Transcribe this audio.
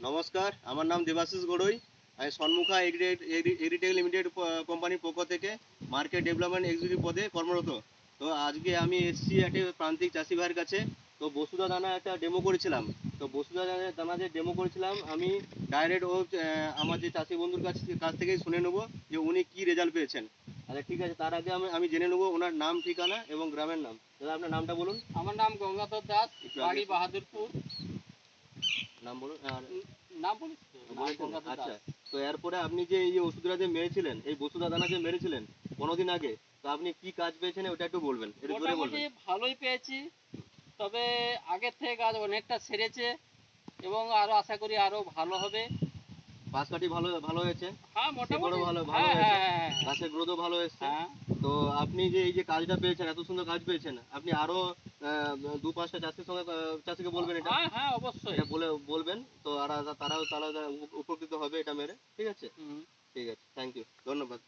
নমস্কার আমার নাম দেবাশিস গড়ই। আমি সন্মুখা এগ্রিটেক লিমিটেড কোম্পানির পক্ষ থেকে মার্কেট ডেভেলপমেন্ট এক্সিকিউটিভ পদে কর্মরত। তো আজকে আমি এসেছি একটা প্রান্তিক চাষি ভাইয়ের কাছে। তো বসুধা দানা একটা ডেমো করেছিলাম। তো বসুধা দানা- দানা যে ডেমো করেছিলাম আমি ডাইরেক্ট ও আমার যে চাষি বন্ধুর কাছ কাছ থেকেই শুনে নেব যে উনি কি রেজাল্ট পেয়েছেন। আচ্ছা ঠিক আছে তার আগে আমি আমি জেনে নেব ওনার নাম ঠিকানা এবং গ্রামের নাম। দাদা আপনার নামটা বলুন। আমার নাম গঙ্গাধর দাস বাড়ি বাহাদুরপুর। নাম বলুন? আর নাম বলিস আচ্ছা তো এরপরে আপনি যে এই যে ওষুধটা যে মেরেছিলেন এই বসুধা দানা যে মেরেছিলেন পনেরো দিন আগে তো আপনি কি কাজ পেয়েছেন ওটা একটু বলবেন একটু জোরে বলবেন। ভালোই পেয়েছি তবে আগের থেকে গাছ অনেকটা সেরেছে এবং আরও আশা করি আরও ভালো হবে। পাশ ভালো ভালো হয়েছে? হ্যাঁ মোটামুটি। ভালো- ভালো হ্যাঁ হয়েছে। হ্যাঁ হ্যাঁ, গাছের গ্রোথও ভালো এসছে হ্যাঁ। তো আপনি যে এই যে কাজটা পেয়েছেন এত সুন্দর কাজ পেয়েছেন আপনি আরও দু পাঁচটা চাষির সঙ্গে চাষিকে বলবেন এটা? হ্যাঁ হ্যাঁ অবশ্যই। বলবেন তো আর তারাও তারা উপকৃত হবে এটা মেরে ঠিক আছে। ঠিক আছে থ্যাংক ইউ ধন্যবাদ